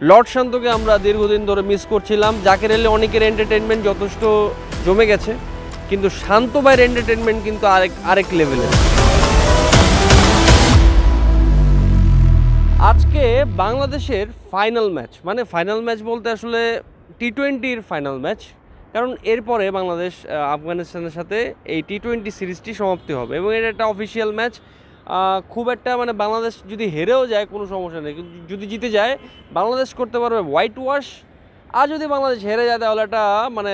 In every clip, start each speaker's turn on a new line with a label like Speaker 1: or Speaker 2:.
Speaker 1: Lord শান্তকে আমরা দীর্ঘদিন ধরে মিস করছিলাম। জাকের এলে অনেকের এন্টারটেনমেন্ট যথেষ্ট জমে গেছে, কিন্তু শান্ত ভাইয়ের এন্টারটেনমেন্ট কিন্তু আরেক আরেক লেভেলের আজকে বাংলাদেশের ফাইনাল ম্যাচ মানে ফাইনাল ম্যাচ বলতে আসলে টি টোয়েন্টির ফাইনাল ম্যাচ কারণ এরপরে বাংলাদেশ আফগানিস্তানের সাথে এই টি টোয়েন্টি সিরিজটি সমাপ্তি হবে এবং এটা একটা অফিসিয়াল ম্যাচ খুব একটা মানে বাংলাদেশ যদি হেরেও যায়, কোনো সমস্যা নেই। কিন্তু যদি জিতে যায়, বাংলাদেশ করতে পারবে হোয়াইট ওয়াশ আর যদি বাংলাদেশ হেরে যায়, তাহলে এটা মানে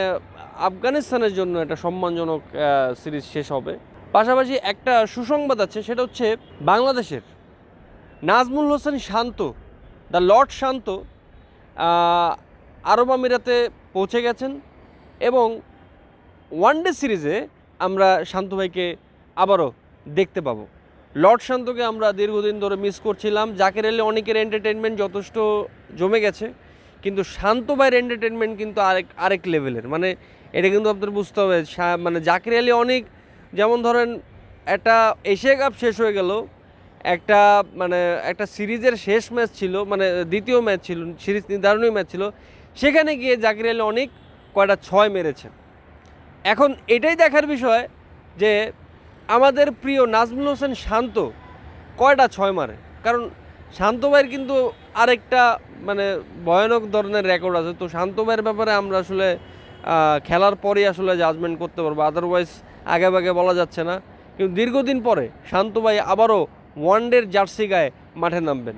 Speaker 1: আফগানিস্তানের জন্য একটা সম্মানজনক সিরিজ শেষ হবে। পাশাপাশি একটা সুসংবাদ আছে, সেটা হচ্ছে বাংলাদেশের নাজমুল হোসেন শান্ত, দ্য লর্ড শান্ত আরব আমিরাতে পৌঁছে গেছেন এবং ওয়ানডে সিরিজে আমরা শান্ত ভাইকে আবারও দেখতে পাবো। লর্ড শান্তকে আমরা দীর্ঘদিন ধরে মিস করছিলাম। জাকের এলে অনেকের এন্টারটেনমেন্ট যথেষ্ট জমে গেছে, কিন্তু শান্ত ভাইয়ের এন্টারটেনমেন্ট কিন্তু আরেক আরেক লেভেলের মানে এটা কিন্তু আপনাদের বুঝতে হবে মানে জাকের আলী অনেক যেমন ধরেন একটা এশিয়া কাপ শেষ হয়ে গেল, একটা মানে একটা সিরিজের শেষ ম্যাচ ছিল মানে দ্বিতীয় ম্যাচ ছিল, সিরিজ নির্ধারণী ম্যাচ ছিল, সেখানে গিয়ে জাকির আলী অনেক কয়টা ছয় মেরেছে। এখন এটাই দেখার বিষয় যে আমাদের প্রিয় নাজমুল হোসেন শান্ত কয়টা ছয় মারে? কারণ শান্ত ভাইয়ের কিন্তু আরেকটা মানে ভয়ানক ধরনের রেকর্ড আছে। তো শান্ত ভাইয়ের ব্যাপারে আমরা আসলে খেলার পরেই আসলে জাজমেন্ট করতে পারব। আদারওয়াইজ আগে ভাগে বলা যাচ্ছে না। কিন্তু দীর্ঘদিন পরে শান্ত ভাই আবারও ওয়ানডের জার্সি গায়ে মাঠে নামবেন।